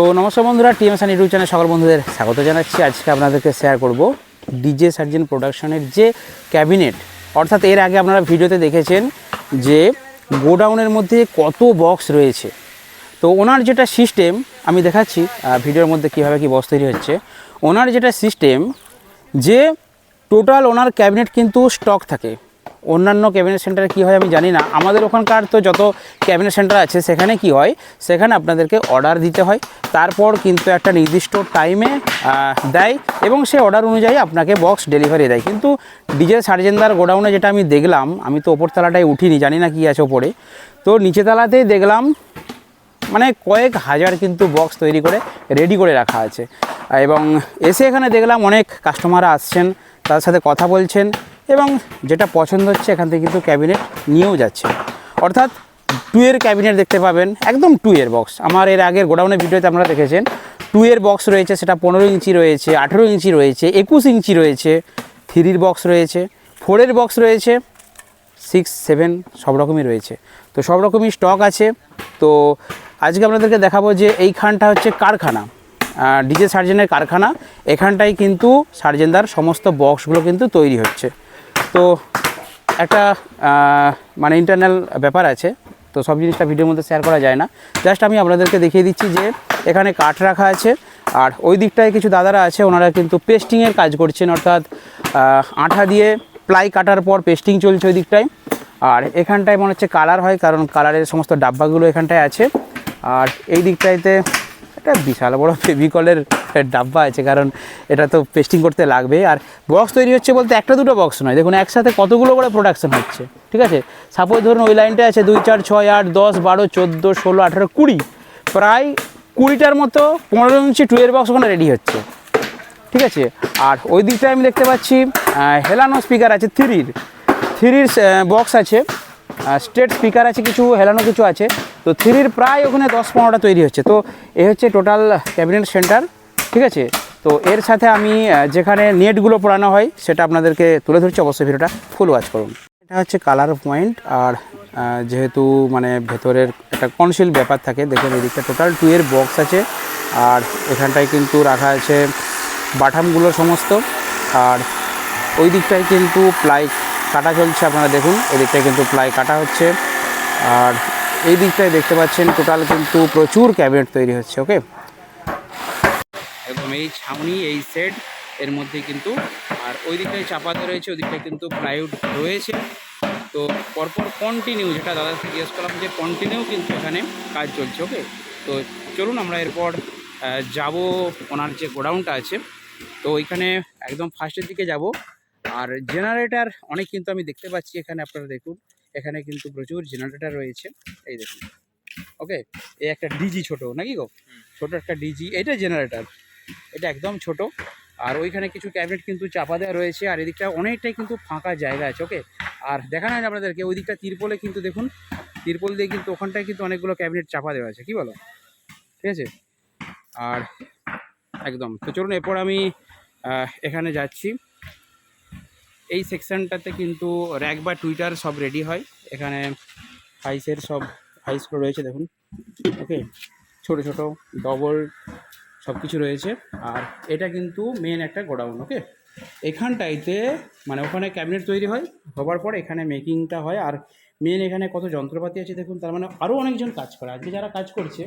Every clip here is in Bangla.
তো নমস্কার বন্ধুরা, টিএম সান ইউটিউব চ্যানেল সকল বন্ধুদের স্বাগত জানাচ্ছি। আজকে আপনাদেরকে শেয়ার করব ডিজে সার্জেন প্রোডাকশনের যে ক্যাবিনেট অর্থাৎ এর আগে আপনারা ভিডিওতে দেখেছেন যে গোডাউনের মধ্যে কত বক্স রয়েছে। তো ওনার যেটা সিস্টেম আমি দেখাচ্ছি ভিডিওর মধ্যে কীভাবে কী বক্স তৈরি হচ্ছে। ওনার যেটা সিস্টেম যে টোটাল ওনার ক্যাবিনেট কিন্তু স্টক থাকে। অন্যান্য ক্যাবিনেট সেন্টারে কী হয় আমি জানি না। আমাদের ওখানকার তো যত ক্যাবিনেট সেন্টার আছে, সেখানে কি হয়? সেখানে আপনাদেরকে অর্ডার দিতে হয়। তারপর কিন্তু একটা নির্দিষ্ট টাইমে দেয় এবং সে অর্ডার অনুযায়ী আপনাকে বক্স ডেলিভারি দেয়। কিন্তু ডিজে সার্জেন্দার গোডাউনে যেটা আমি দেখলাম, আমি তো ওপর তলাটায় উঠিনি, জানি না কি আছে ওপরে। তো নিচে তলাতেই দেখলাম মানে কয়েক হাজার কিন্তু বক্স তৈরি করে রেডি করে রাখা আছে। এবং এসে এখানে দেখলাম অনেক কাস্টমাররা আসছেন তার সাথে কথা বলছেন। এবং যেটা পছন্দ হচ্ছে এখান থেকে কিন্তু ক্যাবিনেট নিয়েও যাচ্ছে। অর্থাৎ টুয়ের ক্যাবিনেট দেখতে পাবেন, একদম টুয়ের বক্স আমার এর আগের গোডাউনের ভিডিওতে আপনারা দেখেছেন টুয়ের বক্স রয়েছে, সেটা পনেরো ইঞ্চি রয়েছে, আঠেরো ইঞ্চি রয়েছে, একুশ ইঞ্চি রয়েছে থ্রির বক্স রয়েছে ফোরের বক্স রয়েছে সিক্স সেভেন সব রকমই রয়েছে। তো সব রকমই স্টক আছে। তো আজকে আপনাদেরকে দেখাবো যে এইখানটা হচ্ছে কারখানা। ডিজে সার্জেনের কারখানা। এখানটাই কিন্তু সার্জেনদার সমস্ত বক্সগুলো কিন্তু তৈরি হচ্ছে। তো একটা মানে ইন্টারনাল ব্যাপার আছে, তো সব জিনিসটা ভিডিওর মধ্যে শেয়ার করা যায় না। জাস্ট আমি আপনাদেরকে দেখিয়ে দিচ্ছি যে এখানে কাঠ রাখা আছে, আর ওই দিকটায় কিছু দাদারা আছে, ওনারা কিন্তু পেস্টিংয়ের কাজ করছেন, অর্থাৎ আঠা দিয়ে প্লাই কাটার পর পেস্টিং চলছে ওই দিকটায়। আর এখানটায় মনে হচ্ছে কালার হয়, কারণ কালারের সমস্ত ডাব্বাগুলো এখানটায় আছে। আর এই দিকটাইতে একটা বিশাল বড় ফেভিকলের ডাব্বা আছে, কারণ এটা তো পেস্টিং করতে লাগবে। আর বক্স তৈরি হচ্ছে বলতে একটা দুটো বক্স নয়, দেখুন একসাথে কতগুলো করে প্রোডাকশন হচ্ছে, ঠিক আছে? সাপোজ ধরুন ওই লাইনটা আছে দুই, চার, ছয়, আট, দশ, বারো, চোদ্দ, ষোলো, আঠেরো, কুড়ি, প্রায় কুড়িটার মতো পনেরো ইঞ্চি টুয়ের বক্স ওখানে রেডি হচ্ছে, ঠিক আছে? আর ওই দিকটায় আমি দেখতে পাচ্ছি হেলানো স্পিকার আছে থ্রির থ্রির বক্স আছে স্টেট স্পিকার আছে কিছু হেলানো কিছু আছে। তো থ্রির প্রায় ওখানে দশ পনেরোটা তৈরি হচ্ছে। তো এ হচ্ছে টোটাল ক্যাবিনেট সেন্টার ঠিক আছে? তো এর সাথে আমি যেখানে নেটগুলো পড়ানো হয়, সেটা আপনাদেরকে তুলে ধরছি। অবশ্যই ভিডিওটা ফুল ওয়াচ করুন। এটা হচ্ছে কালার পয়েন্ট আর যেহেতু মানে ভেতরের একটা কনসিল ব্যাপার থাকে, দেখুন এদিকটা টোটাল টু এর বক্স আছে। আর এখানটায় কিন্তু রাখা আছে বাটামগুলো সমস্ত। আর ওই দিকটায় কিন্তু প্লাই কাটা চলছে, আপনারা দেখুন। এই দিকটায় কিন্তু প্লাই কাটা হচ্ছে। আর এই দিকটায় দেখতে পাচ্ছেন, টোটাল কিন্তু প্রচুর ক্যাবিনেট তৈরি হচ্ছে ওকে একদম এই ছাউনি, এই সেট এর মধ্যে কিন্তু, আর ওই দিকটায় চাপাতে রয়েছে ওই দিকটায় কিন্তু প্লাইউড রয়েছে। তো পরপর কন্টিনিউ যেটা দাদা জিজ্ঞেস করলাম যে কন্টিনিউ কিন্তু এখানে কাজ চলছে ওকে তো চলুন আমরা এরপর যাব ওনার যে গোডাউনটা আছে। তো ওইখানে একদম ফার্স্টের দিকে যাব। আর জেনারেটার অনেক কিন্তু আমি দেখতে পাচ্ছি এখানে, আপনারা দেখুন। এখানে কিন্তু প্রচুর জেনারেটার রয়েছে। এই দেখুন। ওকে? এই একটা ডিজি ছোট নাকি গো? ছোট একটা ডিজি এটা জেনারেটর। এটা একদম ছোট। আর ওইখানে কিছু ক্যাবিনেট কিন্তু চাপা দেওয়া রয়েছে আর এদিকটা অনেকটাই কিন্তু ফাঁকা জায়গা আছে ওকে? আর দেখানো হয় না আপনাদেরকে ওই দিকটা তিরপলে কিন্তু দেখুন তিরপল দিয়ে কিন্তু ওখানটায় কিন্তু অনেকগুলো ক্যাবিনেট চাপা দেওয়া আছে কি বলো? ঠিক আছে? আর একদম। তো চলুন এরপর আমি এখানে যাচ্ছি। এই সেকশনটাতে কিন্তু র্যাক বা টুইটার সব রেডি হয়। এখানে হাইসের সব হাইসগুলো রয়েছে, দেখুন। ওকে ছোট ছোট ডবল সব কিছু রয়েছে। আর এটা কিন্তু মেন একটা গোডাউন ওকে এখানটাইতে মানে ওখানে ক্যাবিনেট তৈরি হয়, হবার পর এখানে মেকিংটা হয়। আর মেন এখানে কত যন্ত্রপাতি আছে, দেখুন, তার মানে আরও অনেকজন কাজ করে। আজকে যারা কাজ করছে,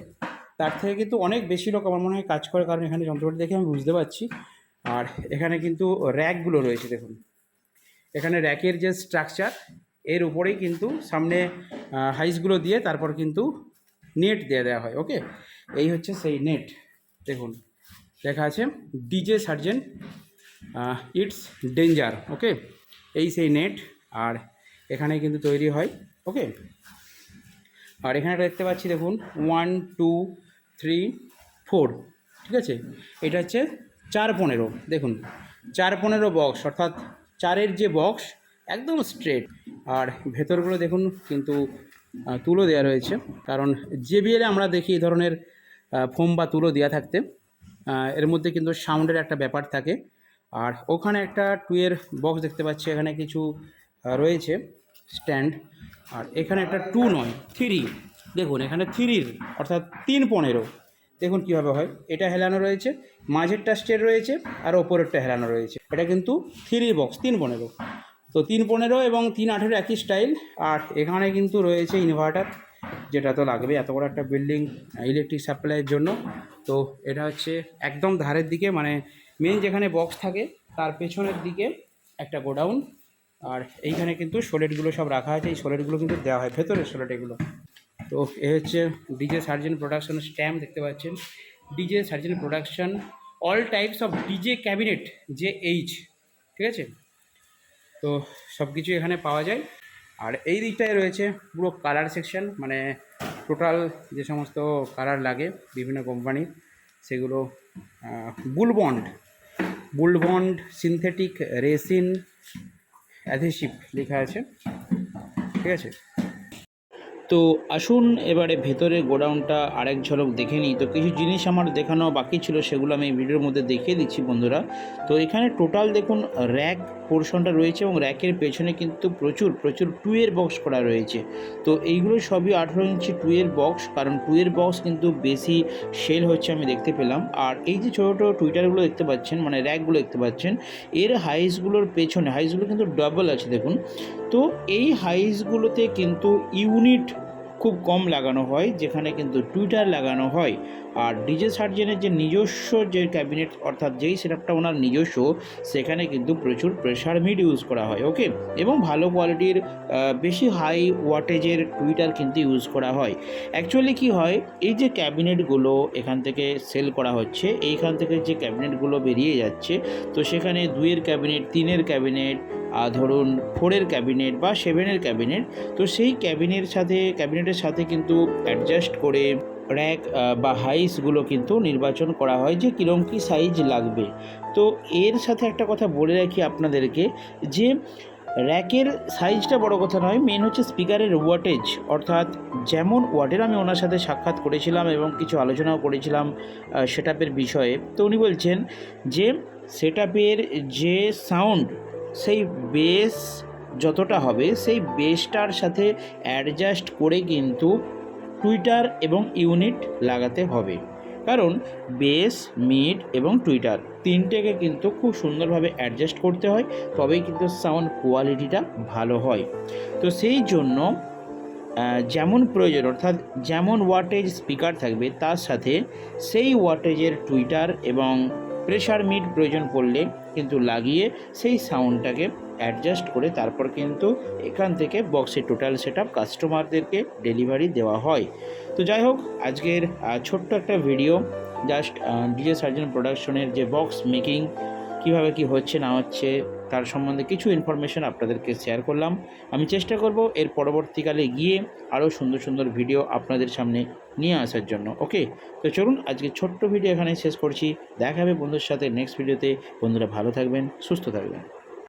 তার থেকে কিন্তু অনেক বেশি লোক আমার মনে হয় কাজ করে, কারণ এখানে যন্ত্রপাতি দেখে আমি বুঝতে পারছি। আর এখানে কিন্তু র্যাকগুলো রয়েছে, দেখুন। এখানে র্যাকের যে স্ট্রাকচার এর উপরেই কিন্তু সামনে হাইসগুলো দিয়ে তারপর কিন্তু নেট দিয়ে দেওয়া হয় ওকে এই হচ্ছে সেই নেট দেখুন, লেখা আছে DJ Sarzen it's danger okay এই সেই নেট আর এখানে কিন্তু তৈরি হয় ওকে আর এখানে দেখতে পাচ্ছি, দেখুন ওয়ান টু থ্রি ফোর ঠিক আছে? এটা হচ্ছে চার পনেরো, দেখুন, চার পনেরো বক্স অর্থাৎ চারের যে বক্স একদম স্ট্রেট আর ভেতরগুলো দেখুন, কিন্তু তুলো দেওয়া রয়েছে। কারণ জেবিএলে আমরা দেখি এই ধরনের ফোম বা তুলো দেওয়া থাকতে। এর মধ্যে কিন্তু সাউন্ডের একটা ব্যাপার থাকে। আর ওখানে একটা টুয়ের বক্স দেখতে পাচ্ছি, এখানে কিছু রয়েছে স্ট্যান্ড আর এখানে একটা টু নয় থ্রি দেখুন, এখানে থ্রির অর্থাৎ তিন পনেরো। দেখুন কীভাবে হয়। এটা হেলানো রয়েছে, মাঝেরটা স্টের রয়েছে, আর ওপরেরটা হেলানো রয়েছে। এটা কিন্তু থ্রি বক্স তিন পনেরো তো তিন পনেরো এবং তিন আঠেরো একই স্টাইল আর এখানে কিন্তু রয়েছে ইনভার্টার যেটা তো লাগবে এত বড় একটা বিল্ডিং ইলেকট্রিক সাপ্লাইয়ের জন্য। তো এটা হচ্ছে একদম ধারের দিকে মানে মেন যেখানে বক্স থাকে, তার পেছনের দিকে একটা গোডাউন আর এইখানে কিন্তু সোলেটগুলো সব রাখা আছে, এই সোলেটগুলো কিন্তু দেওয়া হয় ভেতরে সোলেট এগুলো। তো এ হচ্ছে ডিজে সার্জেন প্রোডাকশন স্ট্যাম্প দেখতে পাচ্ছেন। DJ Sarzen production all types of DJ cabinet, যে এইচ, ঠিক আছে? তো সব কিছু এখানে পাওয়া যায়। আর এই দিকটায় রয়েছে পুরো কালার সেকশন মানে টোটাল যে সমস্ত কালার লাগে বিভিন্ন কোম্পানির সেগুলো বুলবন্ড বুলবন্ড সিনথেটিক রেসিন অ্যাধেসিভ লেখা আছে, ঠিক আছে? তো আসুন এবারে ভেতরে গোডাউনটা আরেক ঝলক দেখে নিই। তো কিছু জিনিস আমার দেখানো বাকি ছিল, সেগুলো আমি ভিডিওর মধ্যে দেখিয়ে দিচ্ছি বন্ধুরা। তো এখানে টোটাল দেখুন, র্যাক পোর্শনটা রয়েছে এবং র্যাকের পেছনে কিন্তু প্রচুর প্রচুর টুয়ের বক্স করা রয়েছে। তো এইগুলো সবই আঠেরো ইঞ্চি টুয়ের বক্স, কারণ টুয়ের বক্স কিন্তু বেশি সেল হচ্ছে আমি দেখতে পেলাম। আর এই যে ছোটো ছোটো টুইটারগুলো দেখতে পাচ্ছেন মানে র্যাকগুলো দেখতে পাচ্ছেন, এর হাইসগুলোর পেছনে, হাইসগুলো কিন্তু ডাবল আছে দেখুন। তো এই হাইসগুলোতে কিন্তু ইউনিট খুব কম লাগানো হয় যেখানে কিন্তু টুইটার লাগানো হয়। আর ডিজে সার্জেনের যে নিজস্ব যে ক্যাবিনেট, অর্থাৎ যেই সেটআপটা ওনার নিজস্ব, সেখানে কিন্তু প্রচুর প্রেশার মিড ইউজ করা হয় ওকে এবং ভালো কোয়ালিটির বেশি হাই ওয়াটেজের টুইটার কিন্তু ইউজ করা হয়। অ্যাকচুয়ালি কি হয়, এই যে ক্যাবিনেটগুলো এখান থেকে সেল করা হচ্ছে, এইখান থেকে যে ক্যাবিনেটগুলো বেরিয়ে যাচ্ছে, তো সেখানে দুইয়ের ক্যাবিনেট, তিনের ক্যাবিনেট ধরুন ফোরের ক্যাবিনেট বা সেভেনের ক্যাবিনেট, তো সেই ক্যাবিনেটের সাথে ক্যাবিনেটের সাথে কিন্তু অ্যাডজাস্ট করে র্যাক বা হাইসগুলো কিন্তু নির্বাচন করা হয় যে কীরকম কী সাইজ লাগবে। তো এর সাথে একটা কথা বলে রাখি আপনাদেরকে যে র্যাকের সাইজটা বড় কথা নয় মেন হচ্ছে স্পিকারের ওয়াটেজ অর্থাৎ যেমন ওয়াটের আমি ওনার সাথে সাক্ষাৎ করেছিলাম এবং কিছু আলোচনাও করেছিলাম সেটআপের বিষয়ে। তো উনি বলছেন যে সেটআপের যে সাউন্ড সেই বেস যতটা হবে, সেই বেসটার সাথে অ্যাডজাস্ট করে কিন্তু টুইটার এবং ইউনিট লাগাতে হবে। কারণ বেস মিড এবং টুইটার তিনটেকে কিন্তু খুব সুন্দরভাবে অ্যাডজাস্ট করতে হয়, তবেই কিন্তু সাউন্ড কোয়ালিটিটা ভালো হয়। তো সেই জন্য যেমন প্রয়োজন, অর্থাৎ যেমন ওয়াটেজ স্পিকার থাকবে, তার সাথে সেই ওয়াটেজের টুইটার এবং প্রেশার মিড প্রয়োজন পড়লে কিন্তু লাগিয়ে সেই সাউন্ডটাকে অ্যাডজাস্ট করে তারপর কিন্তু এখান থেকে বক্সের টোটাল সেট আপ কাস্টমারদেরকে ডেলিভারি দেওয়া হয়। তো যাই হোক, আজকের ছোট্ট একটা ভিডিও জাস্ট ডিজে সার্জন প্রোডাকশনের যে বক্স মেকিং কীভাবে কি হচ্ছে, না হচ্ছে, তার সম্বন্ধে কিছু ইনফরমেশন আপনাদেরকে শেয়ার করলাম। আমি চেষ্টা করব এর পরবর্তীকালে গিয়ে আরও সুন্দর সুন্দর ভিডিও আপনাদের সামনে নিয়ে আসার জন্য ওকে তো চলুন, আজকে ছোট্ট ভিডিও এখানে শেষ করছি। দেখা হবে বন্ধুর সাথে নেক্সট ভিডিওতে বন্ধুরা ভালো থাকবেন, সুস্থ থাকবেন।